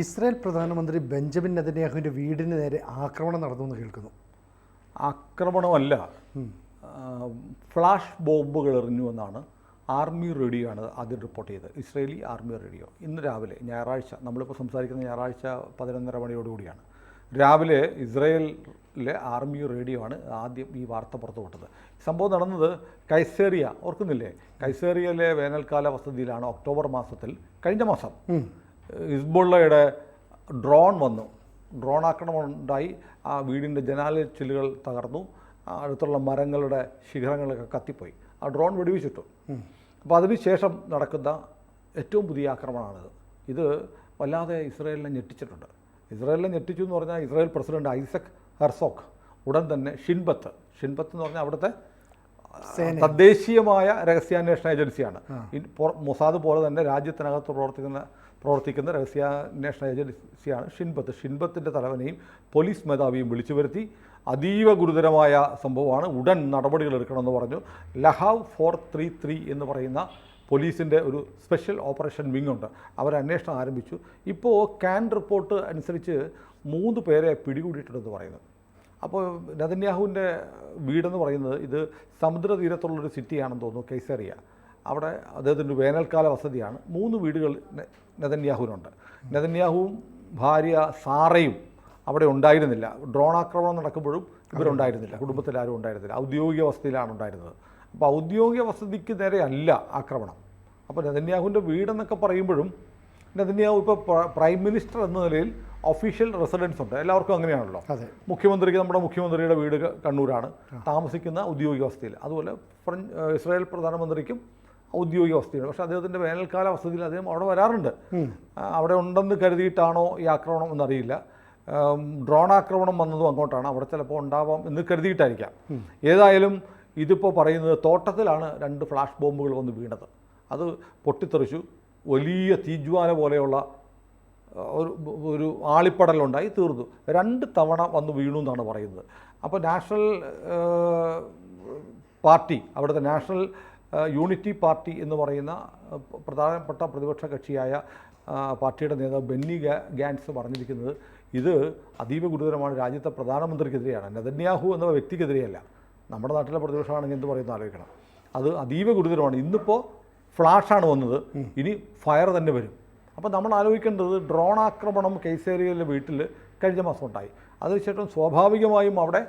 Israel പ്രധാനമന്ത്രി Benjamin നെതന്യാഹുവിന്റെ വീടിന് നേരെ ആക്രമണം നടന്നു എന്ന് കേൾക്കുന്നു. ആക്രമണമല്ല. ഫ്ലാഷ് ബോംബുകൾ എറിഞ്ഞു എന്നാണ് ആർമി റേഡിയോ ആണ് ആദ്യം റിപ്പോർട്ട് ചെയ്തത്. Israeli army radio. ഇന്ന് രാവിലെ ഞായറാഴ്ച നമ്മളിപ്പോൾ സംസാരിക്കുന്ന ഞായറാഴ്ച പതിനൊന്നര മണിയോടുകൂടിയാണ് രാവിലെ ഇസ്രയേലിലെ ആർമി റേഡിയോ ആണ് ആദ്യം ഈ വാർത്ത പുറത്തുവിട്ടത്. സംഭവം നടന്നത് കൈസേറിയ ഓർക്കുന്നില്ലേ? കൈസേറിയയിലെ വേനൽക്കാല വസതിയിലാണ് ഒക്ടോബർ മാസത്തിൽ കഴിഞ്ഞ മാസം. ഹിസ്ബുള്ളയുടെ ഡ്രോൺ വന്നു. ഡ്രോൺ ആക്രമണം ഉണ്ടായി ആ വീടിന്റെ ജനാല ചില്ലുകൾ തകർന്നു. അടുത്തുള്ള മരങ്ങളുടെ ശിഖരങ്ങളൊക്കെ കത്തിപ്പോയി. ആ ഡ്രോൺ വെടിവെച്ചിട്ടു. അപ്പോൾ അതിനുശേഷം നടക്കുന്ന ഏറ്റവും പുതിയ ആക്രമണമാണിത്. ഇത് വല്ലാതെ ഇസ്രായേലിനെ ഞെട്ടിച്ചിട്ടുണ്ട്. ഇസ്രായേലിനെ ഞെട്ടിച്ചു എന്ന് പറഞ്ഞാൽ ഇസ്രായേൽ പ്രസിഡന്റ് ഐസക് ഹെർസോക്ക് ഉടൻ തന്നെ ഷിൻബത്ത്. ഷിൻബത്ത് എന്ന് പറഞ്ഞാൽ അവിടുത്തെ തദ്ദേശീയമായ രഹസ്യാന്വേഷണ ഏജൻസിയാണ്. മൊസാദ് പോലെ തന്നെ രാജ്യത്തിനകത്ത് പ്രവർത്തിക്കുന്ന പ്രവർത്തിക്കുന്ന രഹസ്യാന്വേഷണ ഏജൻസിയാണ് ഷിൻബത്ത്. ഷിൻബത്തിന്റെ തലവനെയും പോലീസ് മേധാവിയും വിളിച്ചു വരുത്തി. അതീവ ഗുരുതരമായ സംഭവമാണ്. ഉടൻ നടപടികൾ എടുക്കണമെന്ന് പറഞ്ഞു. ലഹാവ് ഫോർ ത്രീ ത്രീ എന്ന് പറയുന്ന പോലീസിന്റെ ഒരു സ്പെഷ്യൽ ഓപ്പറേഷൻ വിങ് ഉണ്ട്. അവർ അന്വേഷണം ആരംഭിച്ചു. ഇപ്പോൾ ക്യാൻ റിപ്പോർട്ട് അനുസരിച്ച് മൂന്ന് പേരെ പിടികൂടിയിട്ടുണ്ടെന്ന് പറയുന്നു. അപ്പോൾ നദന്യാഹുവിന്റെ വീടെന്ന് പറയുന്നത് ഇത് സമുദ്രതീരത്തുള്ളൊരു സിറ്റിയാണെന്ന് തോന്നുന്നു കൈസറിയ. അവിടെ അദ്ദേഹത്തിന്റെ വേനൽക്കാല വസതിയാണ്. മൂന്ന് വീടുകൾ നെതന്യാഹുവിനുണ്ട്. നെതന്യാഹുവും ഭാര്യ സാറയും അവിടെ ഉണ്ടായിരുന്നില്ല. ഡ്രോൺ ആക്രമണം നടക്കുമ്പോഴും ഇവരുണ്ടായിരുന്നില്ല. കുടുംബത്തിൽ ആരും ഉണ്ടായിരുന്നില്ല. ഔദ്യോഗിക വസതിയിലാണ് ഉണ്ടായിരുന്നത്. അപ്പോൾ ഔദ്യോഗിക വസതിക്ക് നേരെ അല്ല ആക്രമണം. അപ്പോൾ നെതന്യാഹുവിന്റെ വീടെന്നൊക്കെ പറയുമ്പോഴും നെതന്യാഹു ഇപ്പോൾ പ്രൈം മിനിസ്റ്റർ എന്ന നിലയിൽ ഒഫീഷ്യൽ റെസിഡൻസ് ഉണ്ട്. എല്ലാവർക്കും അങ്ങനെയാണല്ലോ. മുഖ്യമന്ത്രിക്ക് നമ്മുടെ മുഖ്യമന്ത്രിയുടെ വീട് കണ്ണൂരാണ്. താമസിക്കുന്ന ഔദ്യോഗിക വസതിയിൽ. അതുപോലെ ഫ്രഞ്ച് ഇസ്രായേൽ പ്രധാനമന്ത്രിക്കും ഔദ്യോഗിക വസതിയാണ് പക്ഷേ അദ്ദേഹത്തിന്റെ വേനൽക്കാല വസതിയിൽ അദ്ദേഹം അവിടെ വരാറുണ്ട്. അവിടെ ഉണ്ടെന്ന് കരുതിയിട്ടാണോ ഈ ആക്രമണം എന്നറിയില്ല. ഡ്രോൺ ആക്രമണം വന്നതും അങ്ങോട്ടാണ്. അവിടെ ചിലപ്പോൾ ഉണ്ടാവാം എന്ന് കരുതിയിട്ടായിരിക്കാം. ഏതായാലും ഇതിപ്പോൾ പറയുന്നത് തോട്ടത്തിലാണ് രണ്ട് ഫ്ലാഷ് ബോംബുകൾ വന്ന് വീണത്. അത് പൊട്ടിത്തെറിച്ചു. വലിയ തീജ്വാല പോലെയുള്ള ഒരു ഒരു ആളിപ്പടലുണ്ടായി തീർന്നു. രണ്ട് തവണ വന്ന് വീണു എന്നാണ് പറയുന്നത്. അപ്പോൾ നാഷണൽ പാർട്ടി അവിടുത്തെ നാഷണൽ യൂണിറ്റി പാർട്ടി എന്ന് പറയുന്ന പ്രധാനപ്പെട്ട പ്രതിപക്ഷ കക്ഷിയായ പാർട്ടിയുടെ നേതാവ് ബെന്നി ഗാൻസ് പറഞ്ഞിരിക്കുന്നത് ഇത് അതീവ ഗുരുതരമാണ്. രാജ്യത്തെ പ്രധാനമന്ത്രിക്കെതിരെയാണ്. നെതന്യാഹു എന്ന വ്യക്തിക്കെതിരെയല്ല. നമ്മുടെ നാട്ടിലെ പ്രതിപക്ഷമാണെങ്കിൽ എന്ത് പറയുന്നത് ആലോചിക്കണം. അത് അതീവ ഗുരുതരമാണ്. ഇന്നിപ്പോൾ ഫ്ലാഷാണ് വന്നത്. ഇനി ഫയർ തന്നെ വരും. അപ്പോൾ നമ്മൾ ആലോചിക്കേണ്ടത് ഡ്രോൺ ആക്രമണം കേസേരിയയിലെ വീട്ടിൽ കഴിഞ്ഞ മാസം ഉണ്ടായി. അതിനുശേഷം സ്വാഭാവികമായും അവിടെ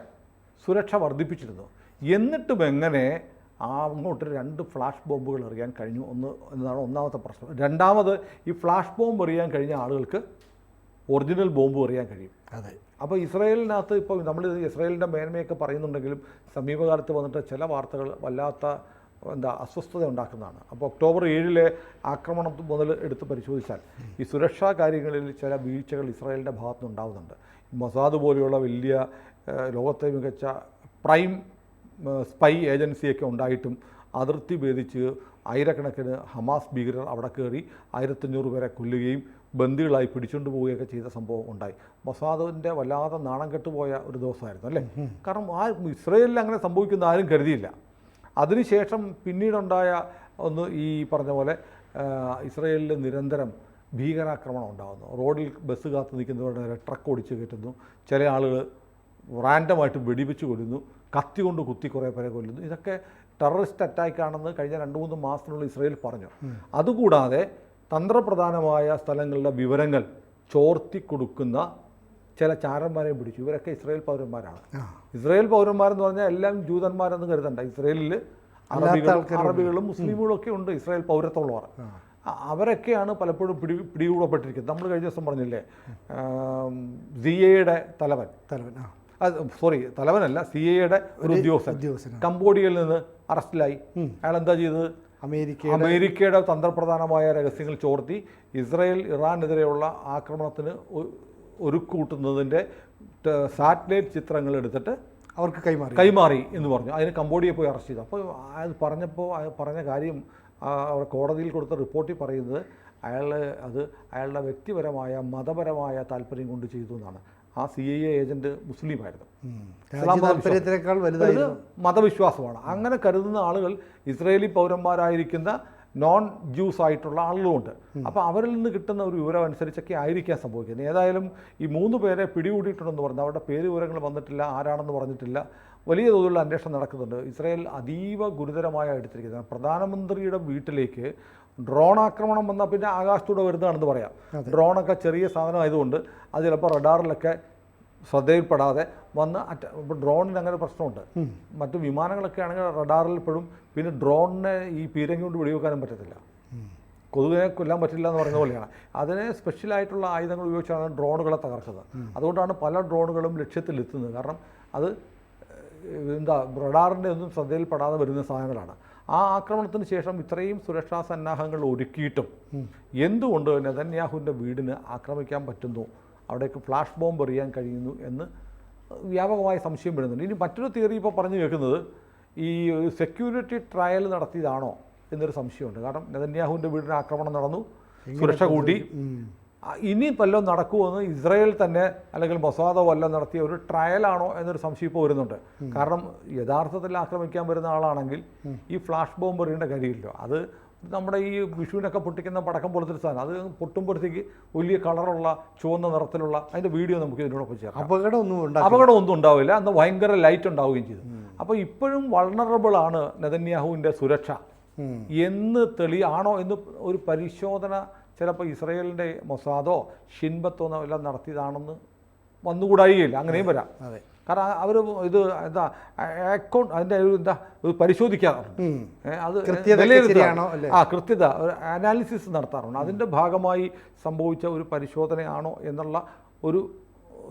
സുരക്ഷ വർദ്ധിപ്പിച്ചിരുന്നു. എന്നിട്ടും എങ്ങനെ ആ അങ്ങോട്ട് രണ്ട് ഫ്ലാഷ് ബോംബുകൾ എറിയാൻ കഴിഞ്ഞു. ഒന്ന് എന്നതാണ് ഒന്നാമത്തെ പ്രശ്നം. രണ്ടാമത് ഈ ഫ്ലാഷ് ബോംബ് എറിയാൻ കഴിഞ്ഞ ആളുകൾക്ക് ഒറിജിനൽ ബോംബ് എറിയാൻ കഴിയും. അതെ. അപ്പോൾ ഇസ്രായേലിനകത്ത് ഇപ്പോൾ നമ്മൾ ഇസ്രായേലിന്റെ മേന്മയൊക്കെ പറയുന്നുണ്ടെങ്കിലും സമീപകാലത്ത് വന്നിട്ട് ചില വാർത്തകൾ വല്ലാത്ത എന്താ അസ്വസ്ഥത ഉണ്ടാക്കുന്നതാണ്. അപ്പോൾ ഒക്ടോബർ ഏഴിലെ ആക്രമണം മുതൽ എടുത്ത് പരിശോധിച്ചാൽ ഈ സുരക്ഷാ കാര്യങ്ങളിൽ ചില വീഴ്ചകൾ ഇസ്രായേലിന്റെ ഭാഗത്തുനിന്ന് ഉണ്ടാകുന്നുണ്ട് മൊസാദ് പോലെയുള്ള വലിയ ലോകത്തെ മികച്ച പ്രൈം സ്പൈ ഏജൻസിയൊക്കെ ഉണ്ടായിട്ടും അതിർത്തി ഭേദിച്ച് ആയിരക്കണക്കിന് ഹമാസ് ഭീകരർ അവിടെ കയറി ആയിരത്തഞ്ഞൂറ് പേരെ കൊല്ലുകയും ബന്ദികളായി പിടിച്ചുകൊണ്ട് പോവുകയൊക്കെ ചെയ്ത സംഭവം ഉണ്ടായി. മൊസാദിന്റെ വല്ലാതെ നാണം കെട്ടുപോയ ഒരു ദിവസമായിരുന്നു അല്ലേ? കാരണം ആ ഇസ്രയേലിൽ അങ്ങനെ സംഭവിക്കുന്ന ആരും കരുതിയില്ല. അതിനുശേഷം പിന്നീടുണ്ടായ ഒന്ന് ഈ പറഞ്ഞ പോലെ ഇസ്രയേലിൽ നിരന്തരം ഭീകരാക്രമണം ഉണ്ടാകുന്നു റോഡിൽ ബസ് കാത്തു നിൽക്കുന്നവരുടെ ട്രക്ക് ഓടിച്ച് കയറ്റുന്നു. ചില ആളുകൾ റാൻഡമായിട്ട് വെടിവെച്ച് കൊല്ലുന്നു. കത്തി കൊണ്ട് കുത്തി കുറേ പേരെ കൊല്ലുന്നു. ഇതൊക്കെ ടെററിസ്റ്റ് അറ്റാക്കാണെന്ന് കഴിഞ്ഞ രണ്ട് മൂന്ന് മാസത്തിനുള്ളിൽ ഇസ്രയേൽ പറഞ്ഞു. അതുകൂടാതെ തന്ത്രപ്രധാനമായ സ്ഥലങ്ങളുടെ വിവരങ്ങൾ ചോർത്തി കൊടുക്കുന്ന ചില ചാരന്മാരെ പിടിച്ചു. ഇവരൊക്കെ ഇസ്രായേൽ പൗരന്മാരാണ്. ഇസ്രായേൽ പൗരന്മാരെന്ന് പറഞ്ഞാൽ എല്ലാം ജൂതന്മാരെന്ന് കരുതണ്ട. ഇസ്രയേലിൽ അറബികളും അറബികളും മുസ്ലിമുകളും ഒക്കെ ഉണ്ട് ഇസ്രായേൽ പൗരത്വമുള്ളവർ. അവരൊക്കെയാണ് പലപ്പോഴും പിടി പിടികൂടപ്പെട്ടിരിക്കുന്നത്. നമ്മൾ കഴിഞ്ഞ ദിവസം പറഞ്ഞില്ലേ സി എയുടെ തലവൻ. തലവൻ സോറി തലവനല്ല സി എയുടെ ഒരു ഉദ്യോഗസ്ഥൻ. കംബോഡിയയിൽ നിന്ന് അറസ്റ്റിലായി. അയാൾ എന്താ ചെയ്തത്? അമേരിക്ക അമേരിക്കയുടെ തന്ത്രപ്രധാനമായ രഹസ്യങ്ങൾ ചോർത്തി ഇസ്രായേൽ ഇറാനെതിരെയുള്ള ആക്രമണത്തിന് ഒരു ഒരുക്കൂട്ടുന്നതിന്റെ ടെ- സാറ്റലൈറ്റ് ചിത്രങ്ങൾ എടുത്തിട്ട് അവർക്ക് കൈമാറി. കൈമാറി എന്ന് പറഞ്ഞു. അതിന് കംബോഡിയ പോയി അറസ്റ്റ് ചെയ്തു. അപ്പോൾ അത് പറഞ്ഞപ്പോൾ പറഞ്ഞ കാര്യം അവർ കോടതിയിൽ കൊടുത്ത റിപ്പോർട്ടിൽ പറയുന്നത് അയാൾ അത് അയാളുടെ വ്യക്തിപരമായ മതപരമായ താല്പര്യം കൊണ്ട് ചെയ്തു എന്നാണ്. ആ സി ഐ എ ഏജന്റ് മുസ്ലിമായിരുന്നു. താല്പര്യത്തിനേക്കാൾ മതവിശ്വാസമാണ്. അങ്ങനെ കരുതുന്ന ആളുകൾ ഇസ്രയേലി പൗരന്മാരായിരിക്കുന്ന നോൺ ജ്യൂസ് ആയിട്ടുള്ള ആളുകളുമുണ്ട് അപ്പോൾ അവരിൽ നിന്ന് കിട്ടുന്ന ഒരു വിവരം അനുസരിച്ചൊക്കെ ആയിരിക്കാൻ സംഭവിക്കുന്നത്. ഏതായാലും ഈ മൂന്ന് പേരെ പിടികൂടിയിട്ടുണ്ടെന്ന് പറഞ്ഞു അവരുടെ പേര് വിവരങ്ങൾ വന്നിട്ടില്ല ആരാണെന്ന് പറഞ്ഞിട്ടില്ല. വലിയ തോതിലുള്ള അന്വേഷണം നടക്കുന്നുണ്ട്. ഇസ്രായേൽ അതീവ ഗുരുതരമായ എടുത്തിരിക്കുന്നത്. പ്രധാനമന്ത്രിയുടെ വീട്ടിലേക്ക് ഡ്രോൺ ആക്രമണം വന്നാൽ പിന്നെ ആകാശത്തൂടെ വരുന്നതാണെന്ന് പറയാം. ഡ്രോണൊക്കെ ചെറിയ സാധനമായതുകൊണ്ട് അത് ചിലപ്പോൾ റഡാറിലൊക്കെ ശ്രദ്ധയിൽപ്പെടാതെ വന്ന് അറ്റ ഇപ്പോൾ ഡ്രോണിന് അങ്ങനെ പ്രശ്നമുണ്ട്. മറ്റ് വിമാനങ്ങളൊക്കെ ആണെങ്കിൽ റഡാറിൽ പെടും പിന്നെ ഡ്രോണിനെ ഈ പീരങ്കി കൊണ്ട് വെടിവെക്കാനും പറ്റത്തില്ല. കൊതുകിനെ കൊല്ലാൻ പറ്റില്ല എന്ന് പറയുന്ന പോലെയാണ്. അതിനെ സ്പെഷ്യലായിട്ടുള്ള ആയുധങ്ങൾ ഉപയോഗിച്ചാണ് ഡ്രോണുകളെ തകർക്കുന്നത് അതുകൊണ്ടാണ് പല ഡ്രോണുകളും ലക്ഷ്യത്തിലെത്തുന്നത്. കാരണം അത് എന്താ റഡാറിന്റെ ഒന്നും ശ്രദ്ധയിൽപ്പെടാതെ വരുന്ന സാധനങ്ങളാണ്. ആ ആക്രമണത്തിന് ശേഷം ഇത്രയും സുരക്ഷാ സന്നാഹങ്ങൾ ഒരുക്കിയിട്ടും എന്തുകൊണ്ട് നെതന്യാഹുവിന്റെ വീടിന് ആക്രമിക്കാൻ പറ്റുന്നു? അവിടേക്ക് ഫ്ലാഷ് ബോംബ് എറിയാൻ കഴിയുന്നു എന്ന് വ്യാപകമായ സംശയം വരുന്നുണ്ട്. ഇനി മറ്റൊരു തിയറി ഇപ്പോൾ പറഞ്ഞു കേൾക്കുന്നത് ഈ സെക്യൂരിറ്റി ട്രയൽ നടത്തിയതാണോ എന്നൊരു സംശയമുണ്ട്. കാരണം നെതന്യാഹുവിന്റെ വീടിന് ആക്രമണം നടന്നു. സുരക്ഷ കൂട്ടി ഇനി വല്ലതും നടക്കുമെന്ന് ഇസ്രായേൽ തന്നെ അല്ലെങ്കിൽ മൊസാദോ വല്ലതും നടത്തിയ ഒരു ട്രയലാണോ എന്നൊരു സംശയം ഇപ്പോൾ വരുന്നുണ്ട്. കാരണം യഥാർത്ഥത്തിൽ ആക്രമിക്കാൻ വരുന്ന ആളാണെങ്കിൽ ഈ ഫ്ലാഷ് ബോംബ് എറിയേണ്ട കാര്യമില്ലല്ലോ. അത് നമ്മുടെ ഈ വിഷുവിനൊക്കെ പൊട്ടിക്കുന്ന പടക്കം പോലത്തെ ഒരു സാധനം. അത് പൊട്ടുമ്പോഴത്തേക്ക് വലിയ കളറുള്ള ചുവന്ന നിറത്തിലുള്ള അതിന്റെ വീഡിയോ നമുക്ക് ഇതിനോടൊപ്പം ചേർക്കാം. അപകടമൊന്നും അപകടമൊന്നും അപകടം ഒന്നും ഉണ്ടാവില്ല. അന്ന് ഭയങ്കര ലൈറ്റ് ഉണ്ടാവുകയും ചെയ്തു. അപ്പോൾ ഇപ്പോഴും വൾണറബിൾ ആണ് നെതന്യാഹുവിന്റെ സുരക്ഷ. എന്ന് തെളിയാണോ എന്ന് ഒരു പരിശോധന ചിലപ്പോൾ ഇസ്രയേലിന്റെ മൊസാദോ ഷിൻബത്തോ എല്ലാം നടത്തിയതാണെന്ന് വന്നുകൂടായില്ല അങ്ങനെയും വരാം. അതെ. കാരണം അവർ ഇത് എന്താ അക്കൗണ്ട് അതിന്റെ ഒരു എന്താ ഒരു പരിശോധിക്കാറുണ്ട്. അത് വിലയിരുത്തിയാണോ അല്ലേ? ആ കൃത്യത ഒരു അനാലിസിസ് നടത്താറുണ്ട്. അതിന്റെ ഭാഗമായി സംഭവിച്ച ഒരു പരിശോധനയാണോ എന്നുള്ള ഒരു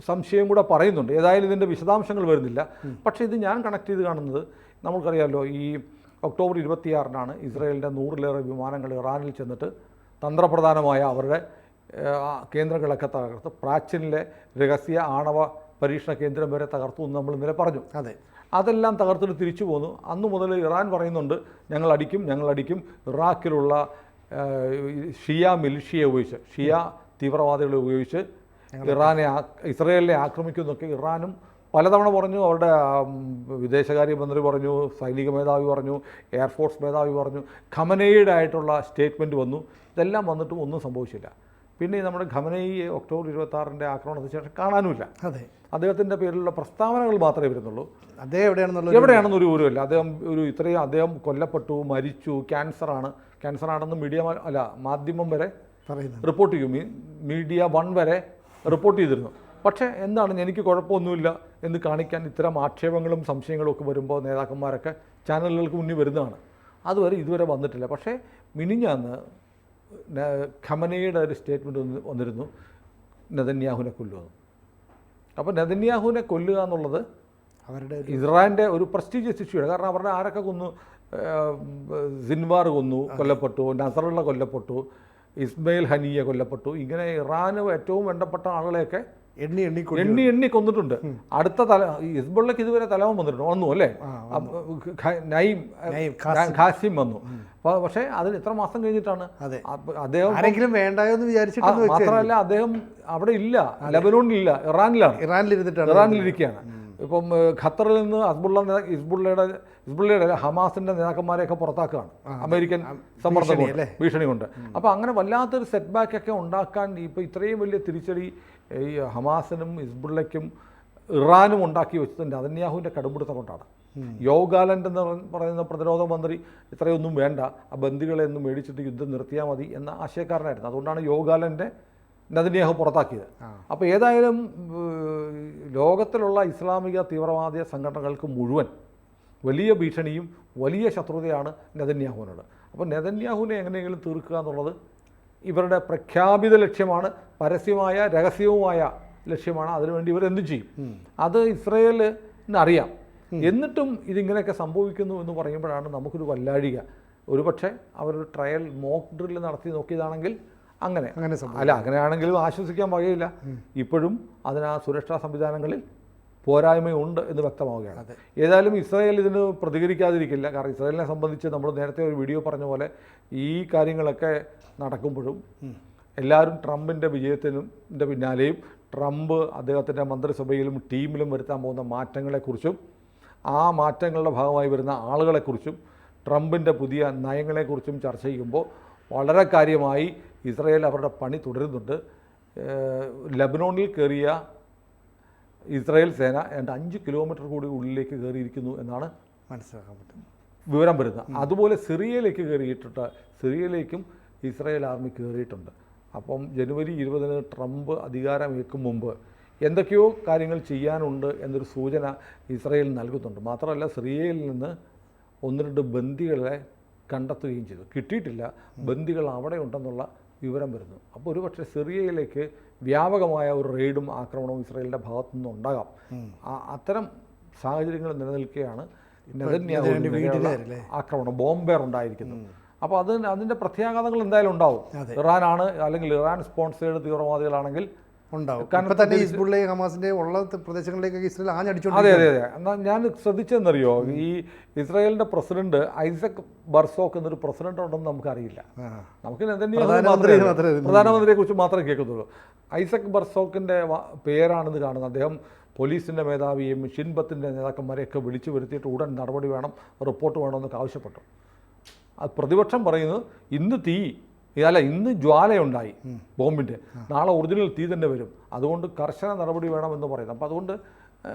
സംശയം കൂടെ പറയുന്നുണ്ട്. ഏതായാലും ഇതിന്റെ വിശദാംശങ്ങൾ വരുന്നില്ല. പക്ഷേ ഇത് ഞാൻ കണക്ട് ചെയ്ത് കാണുന്നത് നമുക്കറിയാമല്ലോ ഈ ഒക്ടോബർ ഇരുപത്തിയാറിനാണ് ഇസ്രയേലിന്റെ നൂറിലേറെ വിമാനങ്ങൾ ഇറാനിൽ ചെന്നിട്ട് തന്ത്രപ്രധാനമായ അവരുടെ കേന്ദ്രങ്ങളൊക്കെ തകർത്ത്. പ്രാച്ചിനിലെ രഹസ്യ ആണവ പരീക്ഷണ കേന്ദ്രം വരെ തകർത്തു എന്ന് നമ്മൾ ഇന്നലെ പറഞ്ഞു. അതെ. അതെല്ലാം തകർത്തിട്ട് തിരിച്ചു പോന്നു. അന്ന് മുതൽ ഇറാൻ പറയുന്നുണ്ട് ഞങ്ങൾ അടിക്കും ഞങ്ങൾ അടിക്കും. ഇറാഖിലുള്ള ഷിയ മിലിഷ്യയെ ഉപയോഗിച്ച് ഷിയ തീവ്രവാദികളെ ഉപയോഗിച്ച് ഇറാനെ ഇസ്രയേലിനെ ആക്രമിക്കുമെന്നൊക്കെ ഇറാനും പലതവണ പറഞ്ഞു അവരുടെ വിദേശകാര്യ മന്ത്രി വിദേശകാര്യമന്ത്രി പറഞ്ഞു സൈനിക മേധാവി പറഞ്ഞു എയർഫോഴ്സ് മേധാവി പറഞ്ഞു ഖമനയുടെ ആയിട്ടുള്ള സ്റ്റേറ്റ്മെന്റ് വന്നു. ഇതെല്ലാം വന്നിട്ടും ഒന്നും സംഭവിച്ചില്ല. പിന്നെ നമ്മുടെ ഖമനയി ഒക്ടോബർ ഇരുപത്തി ആക്രമണത്തിന് ശേഷം കാണാനുമില്ല. അതെ. അദ്ദേഹത്തിന്റെ പേരിലുള്ള പ്രസ്താവനകൾ മാത്രമേ വരുന്നുള്ളൂ. അദ്ദേഹം എവിടെയാണെന്നുള്ള എവിടെയാണെന്നൊരു വിവരമില്ല. അദ്ദേഹം ഒരു ഇത്രയും അദ്ദേഹം കൊല്ലപ്പെട്ടു മരിച്ചു ക്യാൻസറാണ്. ക്യാൻസറാണെന്ന് മീഡിയ അല്ല മാധ്യമം വരെ പറയുന്നത് റിപ്പോർട്ട് ചെയ്യും. മീഡിയ വൺ വരെ റിപ്പോർട്ട് ചെയ്തിരുന്നു. പക്ഷേ എന്താണ് എനിക്ക് കുഴപ്പമൊന്നുമില്ല എന്ന് കാണിക്കാൻ ഇത്തരം ആക്ഷേപങ്ങളും സംശയങ്ങളും ഒക്കെ വരുമ്പോൾ നേതാക്കന്മാരൊക്കെ ചാനലുകൾക്ക് മുന്നിൽ വരുന്നതാണ്. അതുവരെ ഇതുവരെ വന്നിട്ടില്ല. പക്ഷേ മിനിഞ്ഞാന്ന് ഖമനയുടെ ഒരു സ്റ്റേറ്റ്മെന്റ് വന്ന് വന്നിരുന്നു. നെതന്യാഹുവിനെ കൊല്ലുമെന്ന് അപ്പോൾ നെതന്യാഹുവിനെ കൊല്ലുക എന്നുള്ളത് അവരുടെ ഇസ്രായേലിന്റെ ഒരു പ്രസ്റ്റീജിയസ് ഇഷ്യൂയാണ് കാരണം അവരുടെ ആരൊക്കെ കൊന്നു? സിൻവാർ കൊന്നു കൊല്ലപ്പെട്ടു. നസറുള്ള കൊല്ലപ്പെട്ടു. ഇസ്മയിൽ ഹനിയ കൊല്ലപ്പെട്ടു. ഇങ്ങനെ ഇറാന് ഏറ്റവും വേണ്ടപ്പെട്ട ആളുകളെയൊക്കെ എണ്ണി എണ്ണി എണ്ണി എണ്ണി കൊന്നിട്ടുണ്ട്. അടുത്ത തല ഹിസ്ബുള്ളക്ക് ഇതുവരെ തലവും വന്നിട്ടുണ്ട് വന്നു അല്ലേ? നയീം, ഖാസിം. വന്നു. പക്ഷെ അതിന് എത്ര മാസം കഴിഞ്ഞിട്ടാണ്. അദ്ദേഹം ആരെങ്കിലും വേണ്ടായോ എന്ന് മാത്രമല്ല അദ്ദേഹം അവിടെ ഇല്ല ലബനോണിലില്ല ഇറാനിലാണ്. ഇറാനിലിരുന്നിട്ടാണ് ഇറാനിലിരിക്കുകയാണ്. ഇപ്പം ഖത്തറിൽ നിന്ന് ഹസ്ബുള്ള നേതാ- ഹിസ്ബുള്ളയുടെ ഹിസ്ബുള്ളയുടെ ഹമാസിന്റെ നേതാക്കന്മാരെയൊക്കെ പുറത്താക്കുകയാണ്. അമേരിക്കൻ സമ്മർദ്ദം ഭീഷണി കൊണ്ട് അപ്പൊ അപ്പോൾ അങ്ങനെ വല്ലാത്തൊരു സെറ്റ് ബാക്ക് ഒക്കെ ഉണ്ടാക്കാൻ ഇപ്പോൾ ഇത്രയും വലിയ തിരിച്ചടി ഈ ഹമാസിനും ഹിസ്ബുള്ളയ്ക്കും ഇറാനും ഉണ്ടാക്കി വെച്ചത് നെതന്യാഹുവിന്റെ കടുപിടുത്തം കൊണ്ടാണ്. യോഗാലൻഡ് എന്ന് പറയുന്ന പ്രതിരോധ മന്ത്രി ഇത്രയൊന്നും വേണ്ട ആ ബന്ദികളെ ഒന്നും മേടിച്ചിട്ട് യുദ്ധം നിർത്തിയാൽ മതി എന്ന ആശയക്കാരനായിരുന്നു. അതുകൊണ്ടാണ് യോഗാലന്റെ നെതന്യാഹു പുറത്താക്കിയത്. അപ്പോൾ ഏതായാലും ലോകത്തിലുള്ള ഇസ്ലാമിക തീവ്രവാദ സംഘടനകൾക്ക് മുഴുവൻ വലിയ ഭീഷണിയും വലിയ ശത്രുതയാണ് നെതന്യാഹുവിനോട്. അപ്പോൾ നെതന്യാഹുവിനെ എങ്ങനെയെങ്കിലും തീർക്കുക എന്നുള്ളത് ഇവരുടെ പ്രഖ്യാപിത ലക്ഷ്യമാണ് പരസ്യമായ രഹസ്യവുമായ ലക്ഷ്യമാണ്. അതിനുവേണ്ടി ഇവർ എന്തും ചെയ്യും അത് ഇസ്രയേലിന് അറിയാം. എന്നിട്ടും ഇതിങ്ങനെയൊക്കെ സംഭവിക്കുന്നു എന്ന് പറയുമ്പോഴാണ് നമുക്കൊരു വല്ലാഴിക. ഒരുപക്ഷെ അവരൊരു ട്രയൽ മോക്ക് ഡ്രിൽ നടത്തി നോക്കിയതാണെങ്കിൽ അങ്ങനെ. അങ്ങനെ അല്ല അങ്ങനെയാണെങ്കിലും ആശ്വസിക്കാൻ വകയില്ല. ഇപ്പോഴും അതിന് ആ സുരക്ഷാ സംവിധാനങ്ങളിൽ പോരായ്മയുണ്ട് എന്ന് വ്യക്തമാവുകയാണ്. ഏതായാലും ഇസ്രായേൽ ഇതിന് പ്രതികരിക്കാതിരിക്കില്ല. കാരണം ഇസ്രായേലിനെ സംബന്ധിച്ച് നമ്മൾ നേരത്തെ ഒരു വീഡിയോ പറഞ്ഞ പോലെ ഈ കാര്യങ്ങളൊക്കെ നടക്കുമ്പോഴും എല്ലാവരും ട്രംപിന്റെ വിജയത്തിനും പിന്നാലെയും ട്രംപ് അദ്ദേഹത്തിന്റെ മന്ത്രിസഭയിലും ടീമിലും വരുത്താൻ പോകുന്ന മാറ്റങ്ങളെക്കുറിച്ചും ആ മാറ്റങ്ങളുടെ ഭാഗമായി വരുന്ന ആളുകളെക്കുറിച്ചും ട്രംപിന്റെ പുതിയ നയങ്ങളെക്കുറിച്ചും ചർച്ച ചെയ്യുമ്പോൾ വളരെ കാര്യമായി ഇസ്രായേൽ അവരുടെ പണി തുടരുന്നുണ്ട്. ലബനോണിൽ കയറിയ ഇസ്രായേൽ സേന ഏതാണ്ട് അഞ്ച് കിലോമീറ്റർ കൂടി ഉള്ളിലേക്ക് കയറിയിരിക്കുന്നു എന്നാണ് മനസ്സിലാക്കാൻ പറ്റും. വിവരം വരുന്നത്. അതുപോലെ സിറിയയിലേക്ക് കയറിയിട്ടുണ്ട്. സിറിയയിലേക്കും ഇസ്രായേൽ ആർമി കയറിയിട്ടുണ്ട്. അപ്പം ജനുവരി ഇരുപതിന് ട്രംപ് അധികാരമേക്കും മുമ്പ് എന്തൊക്കെയോ കാര്യങ്ങൾ ചെയ്യാനുണ്ട് എന്നൊരു സൂചന ഇസ്രായേൽ നൽകുന്നുണ്ട്. മാത്രമല്ല സിറിയയിൽ നിന്ന് ഒന്ന് രണ്ട് ബന്ദികളെ കണ്ടെത്തുകയും ചെയ്തു. കിട്ടിയിട്ടില്ല. ബന്ദികൾ അവിടെ ഉണ്ടെന്നുള്ള വിവരം വരുന്നു. അപ്പോൾ ഒരു പക്ഷേ സിറിയയിലേക്ക് വ്യാപകമായ ഒരു റെയ്ഡും ആക്രമണവും ഇസ്രായേലിന്റെ ഭാഗത്തു നിന്നുണ്ടാകാം ആ- അത്തരം സാഹചര്യങ്ങൾ നിലനിൽക്കുകയാണ്? ആക്രമണം ബോംബേർ ഉണ്ടായിരിക്കുന്നു അപ്പോൾ അത് അതിന്റെ പ്രത്യാഘാതങ്ങൾ എന്തായാലും ഉണ്ടാവും. ഇറാനാണ് അല്ലെങ്കിൽ ഇറാൻ സ്പോൺസേഡ് തീവ്രവാദികളാണെങ്കിൽ ഉണ്ടാവും. കാരണം തന്നെ ഹിസ്ബുള്ളെ ഹമാസിന്റെ ഉള്ള പ്രദേശങ്ങളിലേക്കൊക്കെ ഇസ്രായേൽ ആഞ്ഞടിച്ചോണ്ട് അതെ അതെ അതെ. എന്നാൽ ഞാൻ ശ്രദ്ധിച്ചെന്നറിയോ ഈ ഇസ്രായേലിന്റെ പ്രസിഡന്റ് ഐസക് ബർസോക്ക് എന്നൊരു പ്രസിഡന്റ് ഉണ്ടെന്ന് നമുക്കറിയില്ല. നമുക്ക്. പ്രധാനമന്ത്രിയെ കുറിച്ച് മാത്രമേ കേൾക്കുന്നുള്ളൂ ഐസക് ബർസോക്കിന്റെ പേരാണെന്ന് പേരാണിത് കാണുന്നത് അദ്ദേഹം പോലീസിന്റെ മേധാവിയെയും ഷിൻബത്തിന്റെ നേതാക്കന്മാരെയൊക്കെ വിളിച്ചു വരുത്തിയിട്ട് ഉടൻ നടപടി വേണം റിപ്പോർട്ട് വേണമെന്നൊക്കെ ആവശ്യപ്പെട്ടു. അത് പ്രതിപക്ഷം പറയുന്നത് ഇന്ന് തീ അല്ല ഇന്ന് ജ്വാലയുണ്ടായി ബോംബിന്റെ നാളെ ഒറിജിനൽ തീ തന്നെ വരും. അതുകൊണ്ട് കർശന നടപടി വേണമെന്ന് പറയുന്നു. അപ്പോൾ അതുകൊണ്ട്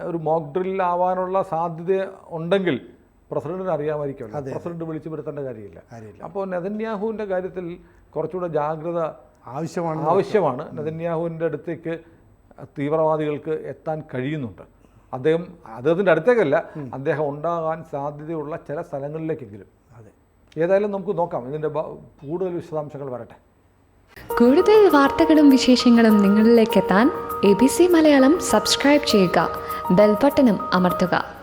ഒരു മോക്ക് ഡ്രിൽ ആവാനുള്ള സാധ്യത ഉണ്ടെങ്കിൽ പ്രസിഡന്റിന് അറിയാമായിരിക്കുമല്ലോ പ്രസിഡന്റ് വിളിച്ചു വരുത്തേണ്ട കാര്യമില്ല. അപ്പോൾ നെതന്യാഹുവിന്റെ കാര്യത്തിൽ കുറച്ചുകൂടെ ജാഗ്രത ആവശ്യമാണ്. ആവശ്യമാണ്. നെതന്യാഹുവിന്റെ അടുത്തേക്ക് തീവ്രവാദികൾക്ക് എത്താൻ കഴിയുന്നുണ്ട്. അദ്ദേഹം അദ്ദേഹത്തിന്റെ അടുത്തേക്കല്ല അദ്ദേഹം ഉണ്ടാകാൻ സാധ്യതയുള്ള ചില സ്ഥലങ്ങളിലേക്കെങ്കിലും. ഏതായാലും നമുക്ക് നോക്കാം. ഇതിന്റെ കൂടുതൽ വിശദാംശങ്ങൾ വരട്ടെ. കൂടുതൽ വാർത്തകളും വിശേഷങ്ങളും നിങ്ങളിലേക്ക് എത്താൻ A B C Malayalam subscribe ചെയ്യുക. ബെൽബട്ടനും അമർത്തുക.